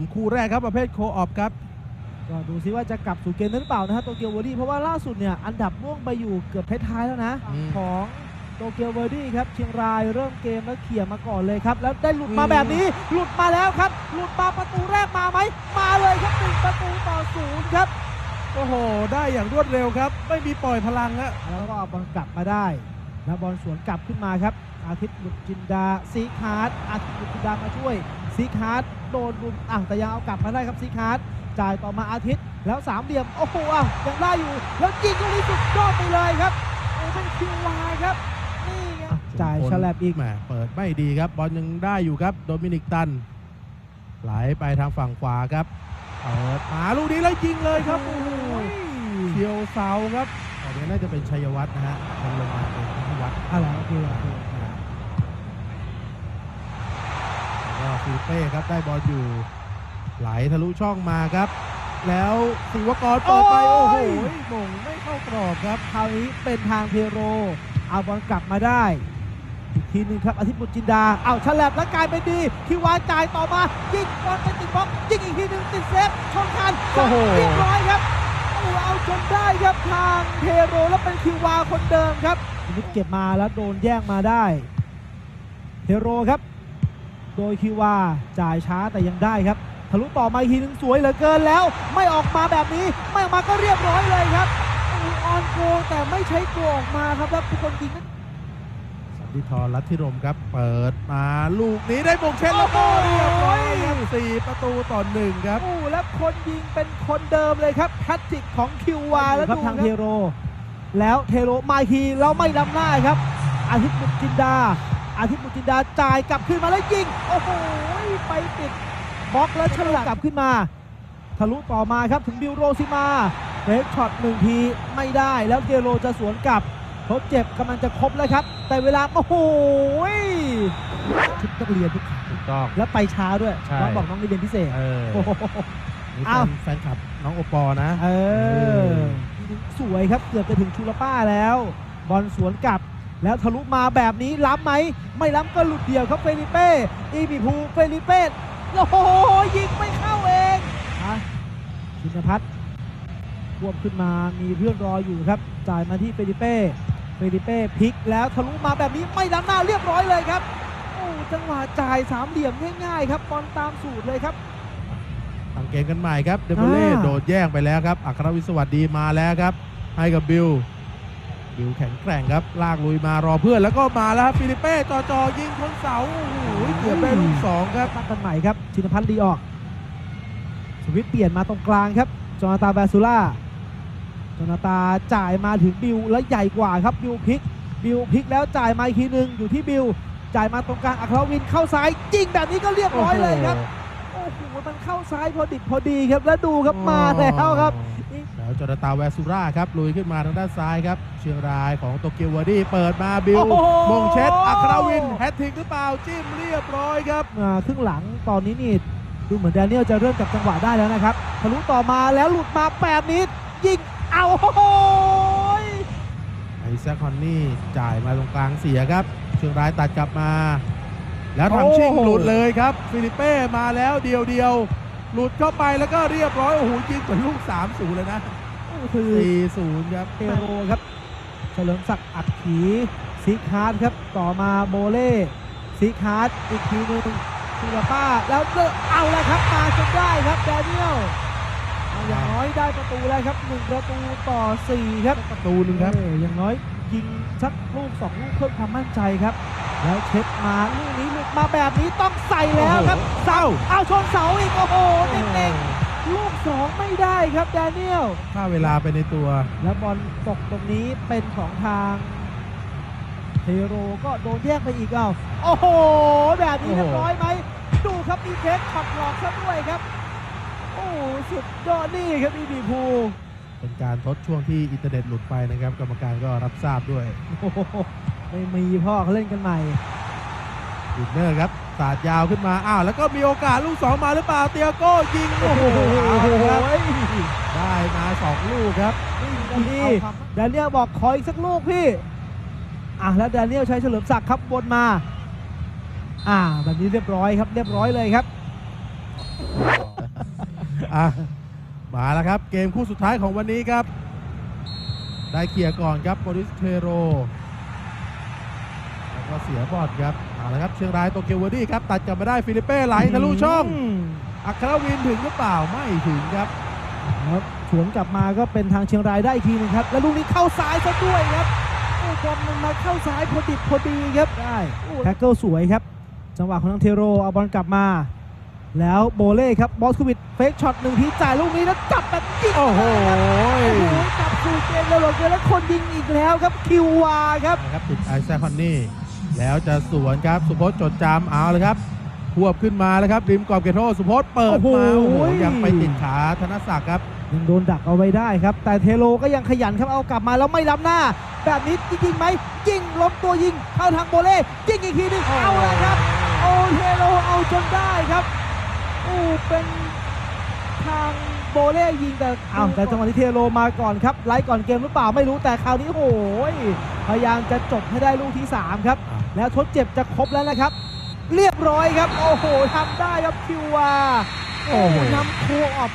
มคู่แรกครับประเภทโคออฟครับก็ดูซิว่าจะกลับสู่เกมนั้นหรือเปล่านะฮะโตเกียวเวอร์ดี้เพราะว่าล่าสุดเนี่ยอันดับม่วงไปอยู่เกือบท้ายๆแล้วนะ อืม ของโตเกียวเวอร์ดี้ครับเชียงรายเริ่มเกมแล้วเขี่ยมาก่อนเลยครับ แล้วได้หลุดมาอืมแบบนี้ หลุดมาแล้วครับ หลุดมาประตูแรกมาไหมมาเลยครับหนึ่งประตูต่อศูนย์ครับ โอ้โห ได้อย่างรวดเร็วครับ ไม่มีปล่อยพลังฮะแล้วก็เอาบอลกลับมาได้ แล้วบอลสวนกลับขึ้นมาครับ อาทิตย์บุตรจินดาซีคาร์ดอาทิตย์บุตรจินดามาช่วยซีคาร์ด โดนรุมอะแต่ยังเอากลับมาได้ครับซีคาร์ดจ่ายต่อมาอาทิตย์แล้วสามเหลี่ยมโอ้โหอะยังได้อยู่ แล้วยิงตรงนี้สุดยอดไปเลยครับโอ้เป็นคิววายครับนี่ไงจ่ายฉลับอีกแหมเปิดไม่ดีครับบอลยังได้อยู่ครับโดมินิกตันไหลไปทางฝั่งขวาครับเปิดหาลูกนี้แล้วยิงเลยครับโอ้โหเฉียวเสาครับตอนนี้น่าจะเป็นชัยวัฒน์นะฮะมันลงมาเป็นพิวัฒน์อะไรโอเคโอเค แล้ว ก็ฟิลิเป้ครับได้บอลอยู่ ไหลทะลุช่องมาครับ แล้วศิวกรเปิดไปโอ้โหมงไม่เข้ากรอบครับคราวนี้เป็นทางเทโรเอาบอลกลับมาได้อีกทีหนึ่งครับอาทิตย์บุตรจินดาเอาฉลับแล้วกลายเป็นดีคิววานจ่ายต่อมายิงบอลไปติดบล็อกยิงอีกทีหนึ่งติดเซฟชนกันโอ้โหเรียบร้อยครับโอ้เอาจนได้ครับทางเทโรแล้วเป็นคิววาคนเดิมครับนิดเก็บมาแล้วโดนแย่งมาได้เทโรครับ โดยคิววาจ่ายช้าแต่ยังได้ครับทะลุต่อมาอีกทีหนึงสวยเหลือเกินแล้ว ไม่ออกมาแบบนี้ ไม่ออกมาก็เรียบร้อยเลยครับโอ้โหออนโกแต่ไม่ใช้โกออกมาครับแล้วผู้คนยิงนั้นสันติธรรัตธิรมครับ เปิดมาลูกนี้ได้มงเช็ดแล้วก็เรียบร้อยครับสี่ประตูต่อหนึ่งครับโอ้แล้วคนยิงเป็นคนเดิมเลยครับแพทริกของคิววาแล้วดูทางเทโร แล้วเทโรมาอีกทีแล้วไม่ล้ำหน้าครับอาทิตย์บุตรจินดา อาทิตย์บุตรจินดาจ่ายกลับขึ้นมาแล้วยิง โอ้โห ไปติดบล็อกแล้วฉลับกลับขึ้นมา ทะลุต่อมาครับถึงบิวโรซิมาเฟกช็อตหนึ่งทีไม่ได้แล้วเทโรจะสวนกลับทดเจ็บกำลังจะครบแล้วครับ แต่เวลา โอ้โหชุดนักเรียนทุกถูกต้อง แล้วไปช้าด้วยใช่น้องบอกน้องเรียนพิเศษเออโอ้โหนี่อ้าวเป็นแฟนคลับน้องโอปอล์นะ เออ สวยครับเกือบจะถึงชูลป้าแล้ว บอลสวนกลับ แล้วทะลุมาแบบนี้ล้ำไหม ไม่ล้ำก็หลุดเดี่ยวครับเฟลิเป้อีบีพูเฟลิเป้โอ้โหยิงไม่เข้าเองอะชินพัฒน์ควบขึ้นมามีเพื่อนรออยู่ครับ จ่ายมาที่เฟลิเป้เฟลิเป้พลิกแล้วทะลุมาแบบนี้ไม่ล้ำหน้าเรียบร้อยเลยครับโอ้จังหวะจ่ายสามเหลี่ยมง่ายๆครับบอลตามสูตรเลยครับตั้งเกมกันใหม่ครับเดมเล่อ่าโดดแย่งไปแล้วครับอัครวิศวัสดีมาแล้วครับให้กับบิล บิลแข็งแกร่งครับลากลุยมารอเพื่อนแล้วก็มาแล้วครับฟิลิเป้จอจอยิงคนเสาโอ้โหเกือบได้ลูกสองครับตั้งกันใหม่ครับชินพัฒน์ดีออก สวิตช์เปลี่ยนมาตรงกลางครับจอนาตาแบซูล่าจอนาตาจ่ายมาถึงบิวและใหญ่กว่าครับบิวพลิกบิวพลิกแล้วจ่ายมาอีกทีหนึ่งอยู่ที่บิวจ่ายมาตรงกลางอัครวินเข้าซ้ายยิงแบบนี้ก็เรียบร้อยเลยครับโอ้โหมันเข้าซ้ายพอดิบพอดีครับแล้วดูครับมาแล้วครับแล้วจอร์ตาแวซูราครับลุยขึ้นมาทางด้านซ้ายครับ เชียงรายของโตเกียววอร์ดี้เปิดมาบิลโอ้โหมงเช็ดอัครวินแฮตทริกหรือเปล่าจิ้มเรียบร้อยครับอ่าครึ่งหลังตอนนี้นี่ดูเหมือนแดเนียลจะเริ่มจับจังหวะได้แล้วนะครับทะลุต่อมาแล้วหลุดมาแบบนี้ยิงเอาโอ้โหไอแซคคอนนี่จ่ายมาตรงกลางเสียครับ เชียงรายตัดกลับมา แล้วทำชิงหลุดเลยครับฟิลิเป้มาแล้วเดียวเดียวๆหลุดเข้าไปแล้วก็เรียบร้อยโอ้โหยิงเป็นลูก 3 0 เลยนะสี่ศูนย์ครับเทโรครับ เฉลิมศักดิ์อัดขีซิคาร์ดครับ ต่อมาโบเล่ซิคาร์ดอีกทีหนึ่งซูลาป้าแล้วเจอเอาแล้วครับมาจนได้ครับแดเนียล อาอย่างน้อยได้ประตูแล้วครับหนึ่งประตูต่อสี่ครับประตูหนึ่งครับเอออย่างน้อยยิงสักลูกสองลูกเพิ่มความมั่นใจครับ แล้วเช็ดมาลูกนี้หลุดมาแบบนี้ต้องใส่แล้วครับเศร้าเอาชนเสาอีกโอ้โหเน่งๆลูกสองไม่ได้ครับแดเนียลค่าเวลาไปในตัว แล้วบอลตกตรงนี้เป็นของทางเทโรก็โดนแยกไปอีกเอาโอ้โห แบบนี้โอ้โหเรียบร้อยไหมดูครับมีเช็คช็อตหลอกซะด้วยครับ โอ้โหสุดยอดนี่ครับอีบีพูเป็นการทดช่วงที่อินเทอร์เน็ตหลุดไปนะครับ กรรมการก็รับทราบด้วยโอ้โหไม่มีพ่อเขาเล่นกันใหม่วินเนอร์ครับสาดยาวขึ้นมา อ้าว แล้วก็มีโอกาสลูก2มาหรือเปล่า เตียโก้ยิง โอ้โหเอาละครับได้มา2ลูกครับนี่แดเนียลบอกขออีกสักลูกพี่ อะแล้วแดเนียลใช้เฉลิมศักดิ์ครับวนมา อ่าแบบนี้เรียบร้อยครับ เรียบร้อยเลยครับ อะมาแล้วครับ เกมคู่สุดท้ายของวันนี้ครับ ได้เคลียร์ก่อนครับโบริสเทโรแล้วก็เสียบอลครับเอาละครับเชียงรายโตเกียวเวอร์ดี้ครับ ตัดกลับมาได้ฟิลิปเป้ไหลทะลุช่องมอัครวินถึงหรือเปล่าไม่ถึงครับครับสวนกลับมาก็เป็นทางเชียงรายได้อีกทีหนึงครับ แล้วลูกนี้เข้าซ้ายซะด้วยครับโอ้บอลมันมาเข้าซ้ายพอดิบพอดีครับได้แท็กเกิลสวยครับ จังหวะของทางเทโรเอาบอลกลับมา แล้วโบเล่ครับบอสคูวิดเฟกช็อตหนึ่งทีจ่ายลูกนี้แล้วจับแบบยิงโอ้โหโอ้โหกลับสู่เกมแล้วเหลือเกินแล้วคนยิงอีกแล้วครับคิววาครับนะครับติดไอแซคฮอนนี่แล้วจะสวนครับสุพจน์จดจำเอาเลยครับควบขึ้นมาแล้วครับริมกรอบเกตโทสุพจน์เปิดมาโอ้โอ้โหโหยังไปติดขาธนศักดิ์ครับยังโดนดักเอาไว้ได้ครับ แต่เทโลก็ยังขยันครับเอากลับมาแล้วไม่ล้ำหน้า แบบนี้ยิงไหมยิงล้มตัวยิงเข้าทางโบเล่ยิงอีกทีหนึงเอาเลยครับ โอ้เทโลเอาจนได้ครับโอ้เป็นทางโบเล่ยิงแต่เอาแต่จังหวะที่เทโลมาก่อนครับไล่ก่อนเกมหรือเปล่าไม่รู้แต่คราวนี้โอ้ยพยายามจะจบให้ได้ลูกที่ 3 ครับ แล้วทดเจ็บจะครบแล้วนะครับ เรียบร้อยครับ โอ้โหทำได้ครับคิววาโอ้โหนำโคออฟ